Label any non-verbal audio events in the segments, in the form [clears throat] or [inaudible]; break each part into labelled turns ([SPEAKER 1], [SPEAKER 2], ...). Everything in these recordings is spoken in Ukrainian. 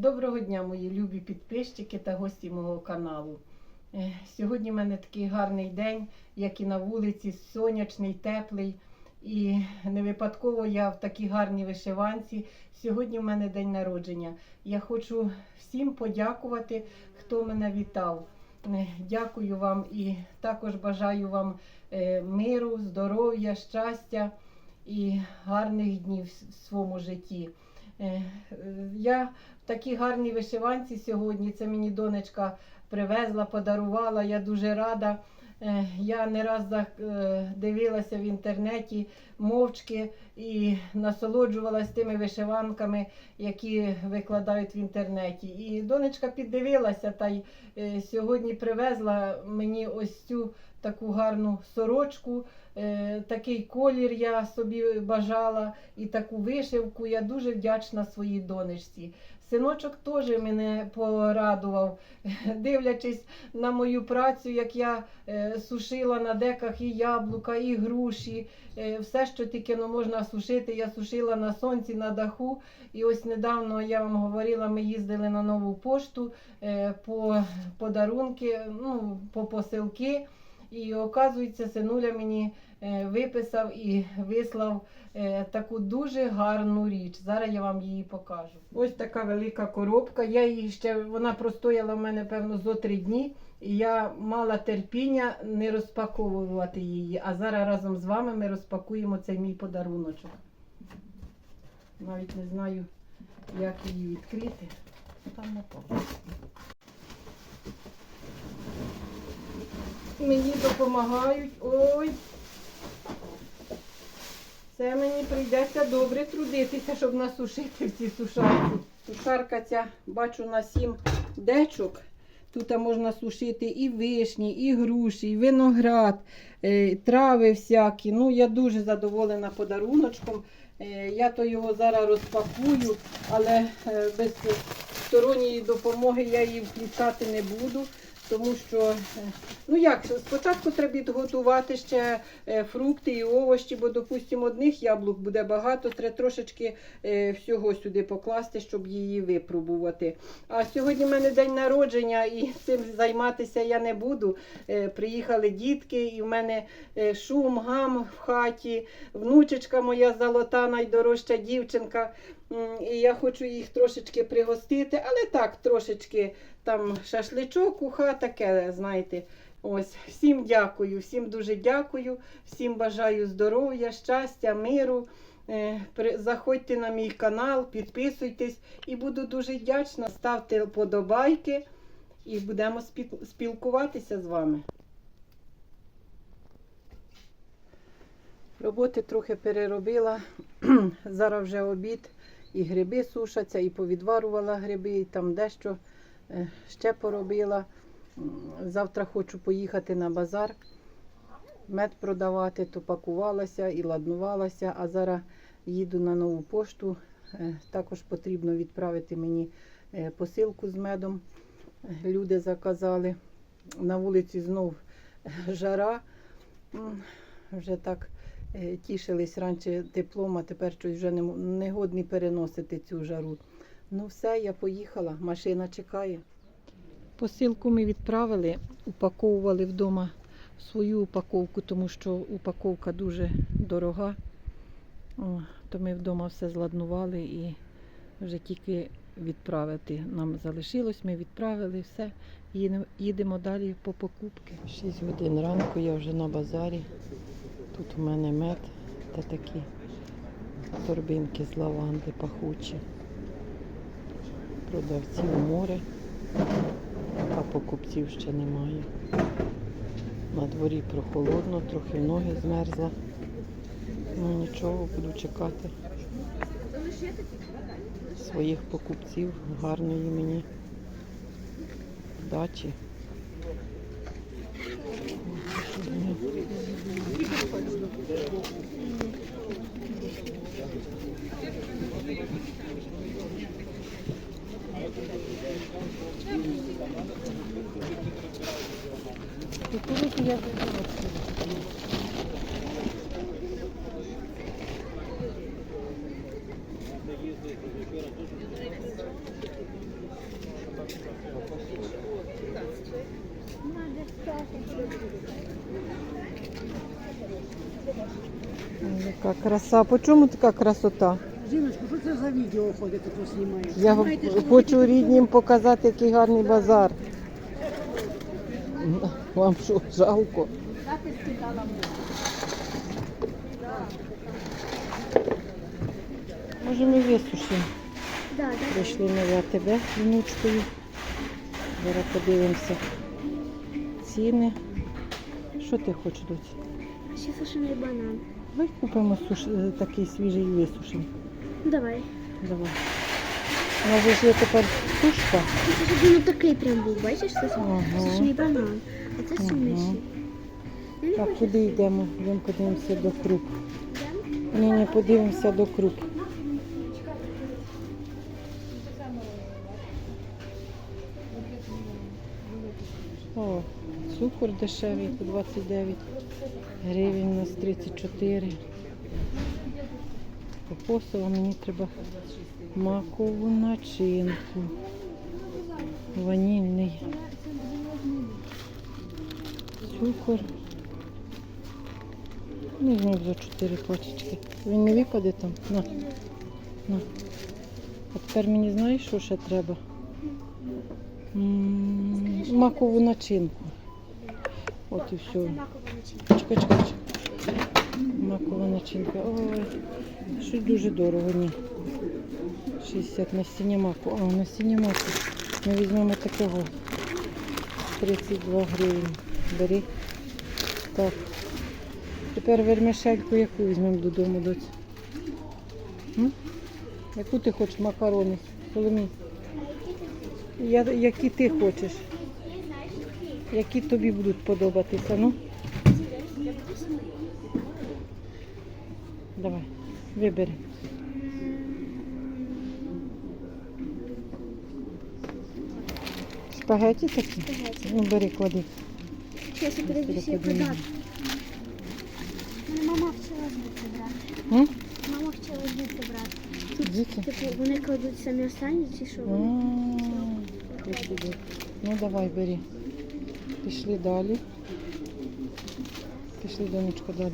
[SPEAKER 1] Доброго дня, мої любі підписчики та гості мого каналу. Сьогодні в мене такий гарний день, як і на вулиці, сонячний, теплий. І не випадково я в такій гарній вишиванці. Сьогодні в мене день народження. Я хочу всім подякувати, хто мене вітав. Дякую вам і також бажаю вам е, миру, здоров'я, щастя і гарних днів в своєму житті. Е, Я в такій гарній вишиванці сьогодні. Це мені донечка привезла, подарувала. Я дуже рада. Е, Я не раз е, дивилася в інтернеті мовчки і насолоджувалась тими вишиванками, які викладають в інтернеті. І донечка піддивилася та й е, сьогодні привезла мені ось цю таку гарну сорочку. Такий колір я собі бажала і таку вишивку. Я дуже вдячна своїй донечці. Синочок теж мене порадував, [laughs] дивлячись на мою працю, як я е, сушила на деках і яблука, і груші, е, все, що тільки ну, можна сушити, я сушила на сонці, на даху. І ось недавно я вам говорила, ми їздили на нову пошту е, по подарунки, ну, по посилки. І оказується, синуля мені виписав і вислав е, таку дуже гарну річ. Зараз я вам її покажу. Ось така велика коробка. Я її ще вона простояла в мене певно зо три дні. І я мала терпіння не розпаковувати її. А зараз разом з вами ми розпакуємо цей мій подаруночок. Навіть не знаю, як її відкрити. Там напевно. Мені допомагають. Ой. Це мені прийдеться добре трудитися, щоб насушити в цій сушарці. Сушарка ця, бачу, на сім дечок. Тут можна сушити і вишні, і груші, і виноград, е, трави всякі. Ну, я дуже задоволена подаруночком. Е, Я то його зараз розпакую, але е, без сторонньої допомоги я її включати не буду. Тому що, е, ну як, спочатку треба підготувати ще е, фрукти і овочі, бо, допустимо, одних яблук буде багато, треба трошечки е, всього сюди покласти, щоб її випробувати. А сьогодні в мене день народження і [laughs] цим займатися я не буду. Приїхали дітки, і в мене шум, гам в хаті, внучечка моя золота, найдорожча дівчинка. І я хочу їх трошечки пригостити, але так, трошечки там шашличок, уха, таке, знаєте. Ось, всім дякую, всім дуже дякую, всім бажаю здоров'я, щастя, миру. Е, Заходьте на мій канал, підписуйтесь і буду дуже вдячна. Ставте вподобайки і будемо спілкуватися з вами. Роботи трохи переробила. [clears throat] Зараз вже обід, і гриби сушаться, і повідварувала гриби, і там дещо ще поробила. Завтра хочу поїхати на базар, мед продавати, то пакувалася і ладнувалася, а зараз їду на нову пошту. Е, Також потрібно відправити мені е, посилку з медом. Е, Люди заказали. На вулиці знов жара. Вже так е, тішились раніше теплом, а тепер щось вже не годні переносити цю жару. Ну все, я поїхала, машина чекає. Посилку ми відправили, упаковували вдома свою упаковку, тому що упаковка дуже дорога. О, то ми вдома все зладнували і вже тільки відправити нам залишилось. Ми відправили все. Їдемо, їдемо далі по покупки. 6 годин ранку я вже на базарі. Тут у мене мед та такі торбинки з лаванди пахучі. Продавців море, а покупців ще немає. На дворі прохолодно, трохи ноги змерзла. Ну нічого, буду чекати своїх покупців, гарної мені дачі. Кукурузу я Яка краса. По чому така красота?
[SPEAKER 2] Жіночко, що це за відео ходить, тут знімаєте?
[SPEAKER 1] Я
[SPEAKER 2] Знімаєте, що
[SPEAKER 1] хочу рідним показати, який гарний базар. Вам що, жалко? Може ми висушимо. Прийшли ми в АТБ з внучкою. Зараз подивимося ціни. Що ти хочеш тут?
[SPEAKER 3] Ще сушений банан.
[SPEAKER 1] Давай купимо суш... е, такий свіжий.
[SPEAKER 3] Ну, Давай.
[SPEAKER 1] Давай. У нас же є тепер сушка.
[SPEAKER 3] Він такий прям був, бачиш, сушений банан. А це суміші. Я
[SPEAKER 1] Так, куди йдемо? Йдемо подивимося до круп. Ні, ні, подивимося до круп. О, цукор дешевий по 29 гривень, у нас 34. Кокосова мені треба макову начинку. Ванільний. Цукор. Ну, знову за 4 пачечки. Він не випаде там? На. На. А тепер мені знаєш, що ще треба? М, Макову начинку. От і все. Чекай, чекай, чекай. Макова начинка. Ой, щось дуже дорого, ні. 60 насіння маку. А, на насіння маку. Ми візьмемо такого. 32 гривень. Бери. Так. Тепер вермишельку яку візьмемо додому, доць? М? Яку ти хочеш макарони? Соломій? Я, які ти хочеш? Які тобі будуть подобатися? Ну? Давай, вибери. Спагеті такі?
[SPEAKER 3] Спагеті.
[SPEAKER 1] Ну, бери, клади.
[SPEAKER 3] Зараз я
[SPEAKER 1] Сюди
[SPEAKER 3] як
[SPEAKER 1] подивимось.
[SPEAKER 3] мама вчила звідси брати. Мама вчила звідси брати.
[SPEAKER 1] Звідси?
[SPEAKER 3] Типу, вони кладуть самі останні чи що?
[SPEAKER 1] Ну давай, бери. Пішли далі. Пішли, донечко, далі.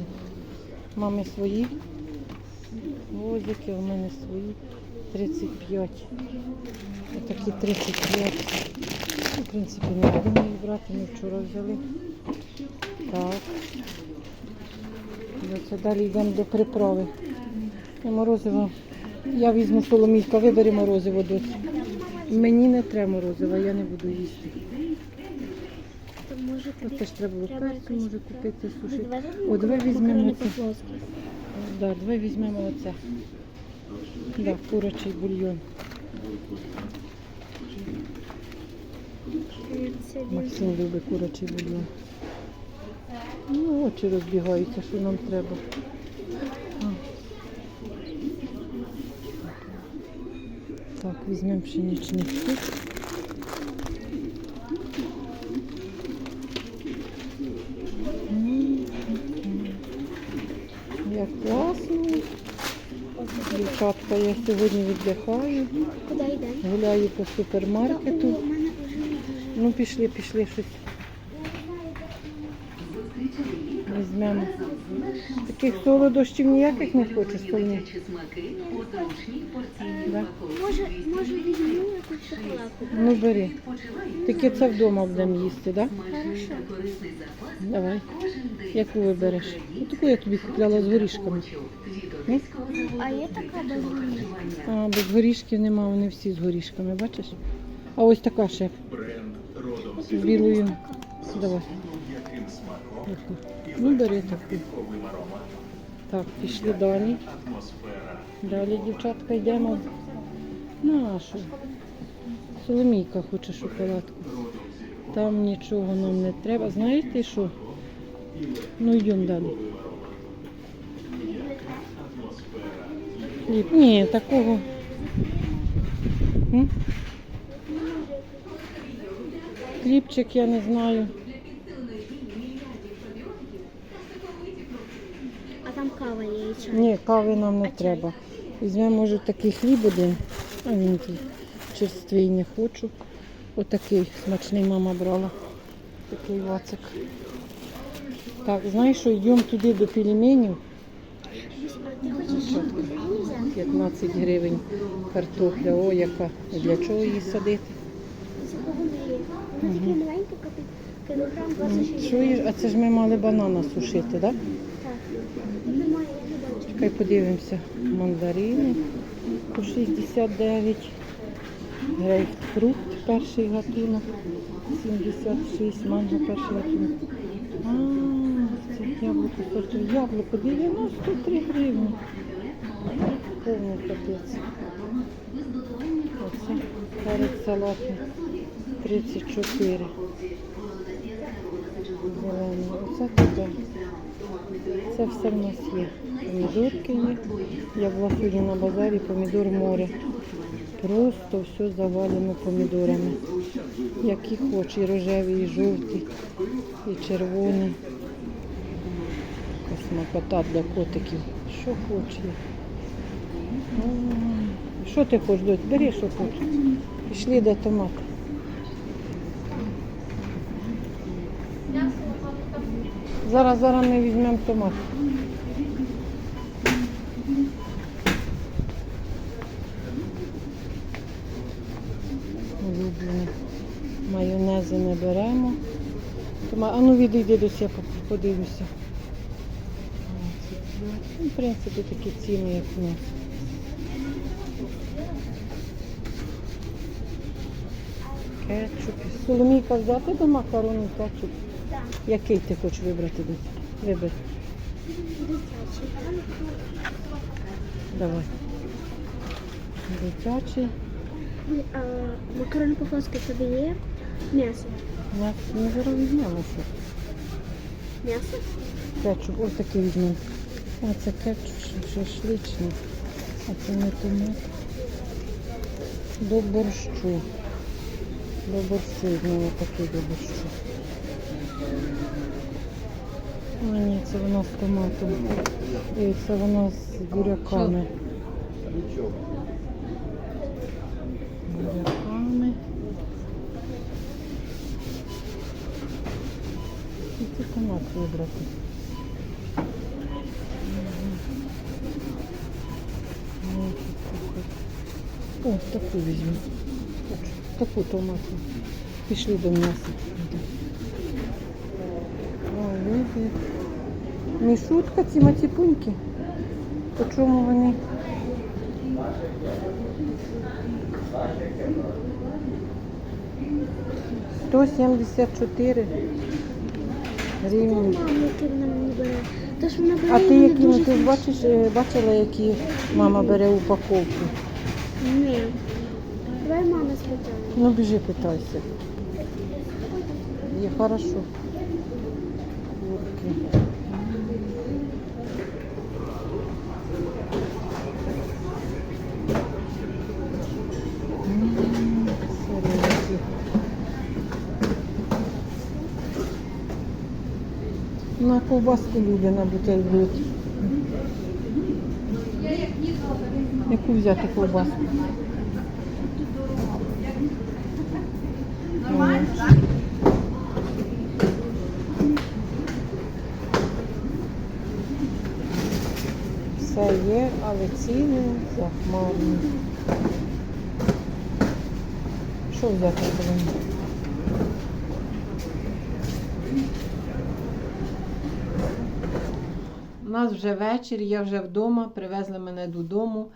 [SPEAKER 1] Мами свої. Возики, у мене свої. 35. Отакі 35. Ну, В принципі, не будемо їх брати, ми вчора взяли. Так. Оце далі йдемо до приправи. І морозиво. Я візьму соломійка, вибери морозиво досі. Мені не треба морозива, я не буду їсти.
[SPEAKER 3] Може
[SPEAKER 1] ж треба було перцю, може купити.
[SPEAKER 3] Давай
[SPEAKER 1] О, давай візьмемо оце. Да, давай візьмемо оце. Да, курячий бульйон. Максим любить курячий бульйон. Ну, очі розбігаються, що нам треба. Так, візьмемо пшеничний. Як класно. Дівчатка, я сьогодні віддихаю,
[SPEAKER 3] Куди йдемо?
[SPEAKER 1] гуляю по супермаркету. Ну, пішли, пішли щось. Таких солодощів ніяких не хочеш Соломі? Да?
[SPEAKER 3] Може, може візьму якусь шоколадку?
[SPEAKER 1] Ну бери. Тільки це вдома будемо їсти, так? Да? Давай. Яку вибереш? Ну, таку я тобі купляла з горішками. Ну?
[SPEAKER 3] А є така безгорішка?
[SPEAKER 1] А, без горішків нема, вони всі з горішками, бачиш? А ось така ще з білою. Давай. Яку? Ну, бери таку. Так, пішли далі. Далі, дівчатка, йдемо. Нашу. Соломійка хоче шоколадку. Там нічого нам не треба. Знаєте що? Ну йдемо далі. Хліб. Ні, такого. М? Я не знаю.
[SPEAKER 3] Там кава є і чай.
[SPEAKER 1] Ні, кави нам не
[SPEAKER 3] А
[SPEAKER 1] треба. Візьмемо, може, такий хліб один, а він який черствий не хочу. Отакий смачний мама брала. Такий вацик. Так, знаєш що, йдемо туди до пельменів.
[SPEAKER 3] Ти хочеш мені взяти?
[SPEAKER 1] 15 гривень картопля. О, яка. Для чого її садити?
[SPEAKER 3] Маленька, кілограм 26.
[SPEAKER 1] А це ж ми мали банана сушити, так? Да? Чекай, подивимося. Мандарини по 69. Грейпфрут перший гатунок. 76, манго перший гатунок. А, це яблуко сорту. Яблуко 93 гривні. Повний капець. Оце перець салатний 34. Зелений. Оце туди. Це все в нас є. Помідорки є. Я була сьогодні на базарі, помідор море. Просто все завалено помідорами. Які хоч, і рожеві, і жовті, і червоні. Космокота для котиків. Що хоче. Що ти хочеш, дочь? Бери, що хочеш. Пішли до томата. Зараз, зараз ми візьмемо томат. А ну відійди подивлюся. Ну, в принципі, такі ціни, як у нас. Кетчуп. Соломійка взяти до макарону кетчуп.
[SPEAKER 3] Так.
[SPEAKER 1] Який ти хочеш вибрати? Десь? Вибери.
[SPEAKER 3] Дитячий.
[SPEAKER 1] Давай. Дитячий.
[SPEAKER 3] Макарони по-флотськи тобі є м'ясо.
[SPEAKER 1] Ми, ми зараз візьмемося.
[SPEAKER 3] М'ясо?
[SPEAKER 1] Кетчуп, ось такий візьмемо. А це кетчуп шашличний. А це не томат. До борщу. До борщу візьмемо такий до борщу. А ні, це вона з томатом. І це вона з буряками. Буряками. Це томат вибрати. О, таку візьму. Хочу. Таку томатну. Пішли до м'яса. Вибір. Мішутка ці маціпуньки. По чому вони? Сто сімдесят чотири
[SPEAKER 3] бере
[SPEAKER 1] А ти які ну, ти бачиш, е, бачила, які мама бере упаковку?
[SPEAKER 3] Ні. Давай мами спитаємо.
[SPEAKER 1] Ну біжи, питайся. Є хорошо. Курки. М, сирники. На ковбаску люди на бутель б'ють. Яку взяти ковбаску? Все є, але ціни захмарні. Що взяти будемо? Нас вже вечір, я вже вдома, привезли мене додому.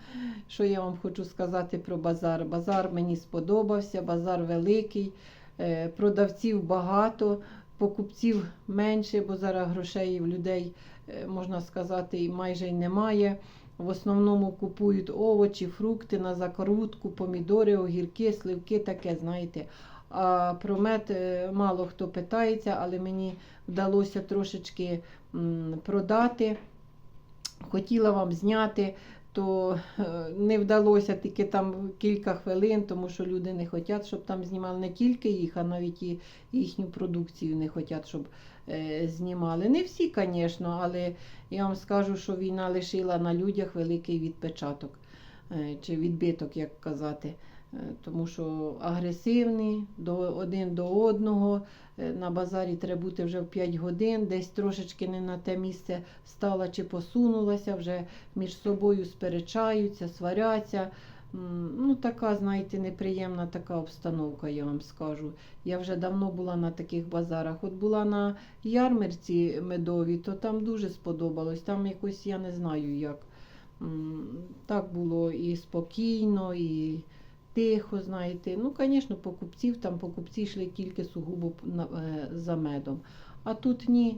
[SPEAKER 1] Що я вам хочу сказати про базар? Базар мені сподобався, базар великий, е, продавців багато, покупців менше, бо зараз грошей в людей, е, можна сказати, майже й немає. В основному купують овочі, фрукти на закрутку, помідори, огірки, сливки, таке, знаєте. А про мед е, мало хто питається, але мені вдалося трошечки продати. Хотіла вам зняти, то е, не вдалося тільки там кілька хвилин, тому що люди не хочуть, щоб там знімали не тільки їх, а навіть і їхню продукцію не хочуть, щоб е, знімали. Не всі, звісно, але я вам скажу, що війна лишила на людях великий відпечаток чи відбиток, як казати. Е, тому що агресивні до, один до одного. Е, На базарі треба бути вже в 5 годин, десь трошечки не на те місце стала чи посунулася, вже між собою сперечаються, сваряться. Ну, така, знаєте, неприємна така обстановка, я вам скажу. Я вже давно була на таких базарах. От була на ярмарці медовій, то там дуже сподобалось. Там якось я не знаю як. Так було і спокійно, і тихо, знаєте. Ну, звісно, покупців, там покупці йшли тільки сугубо е, за медом. А тут ні.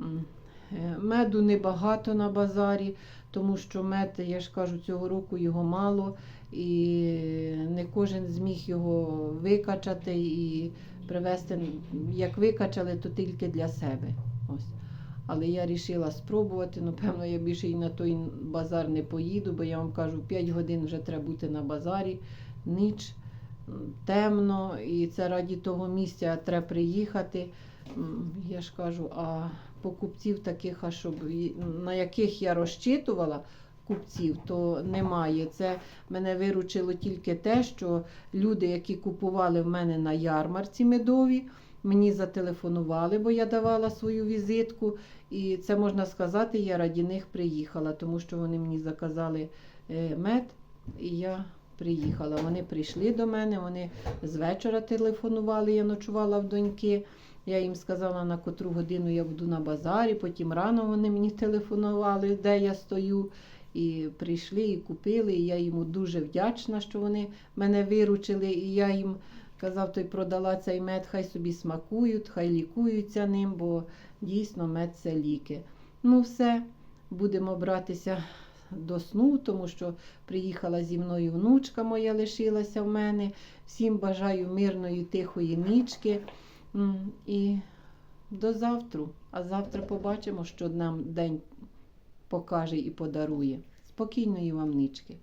[SPEAKER 1] Е, Меду небагато на базарі, тому що мед, я ж кажу, цього року його мало, і не кожен зміг його викачати і привезти. Як викачали, то тільки для себе. Ось. Але я вирішила спробувати. Напевно, я більше і на той базар не поїду, бо я вам кажу, 5 годин вже треба бути на базарі, ніч, темно, і це раді того місця треба приїхати. Я ж кажу, а покупців таких, а щоб на яких я розчитувала купців, то немає. Це мене виручило тільки те, що люди, які купували в мене на ярмарці медові, мені зателефонували, бо я давала свою візитку. І це можна сказати, я раді них приїхала, тому що вони мені заказали е, мед, і я приїхала. Вони прийшли до мене, вони з вечора телефонували, я ночувала в доньки. Я їм сказала, на котру годину я буду на базарі, потім рано вони мені телефонували, де я стою. І прийшли і купили. І я йому дуже вдячна, що вони мене виручили. І я їм казав, той продала цей мед, хай собі смакують, хай лікуються ним, бо дійсно мед це ліки. Ну, все, будемо братися до сну, тому що приїхала зі мною внучка моя, лишилася в мене. Всім бажаю мирної, тихої нічки. І до завтра. А завтра побачимо, що нам день покаже і подарує. Спокійної вам нічки.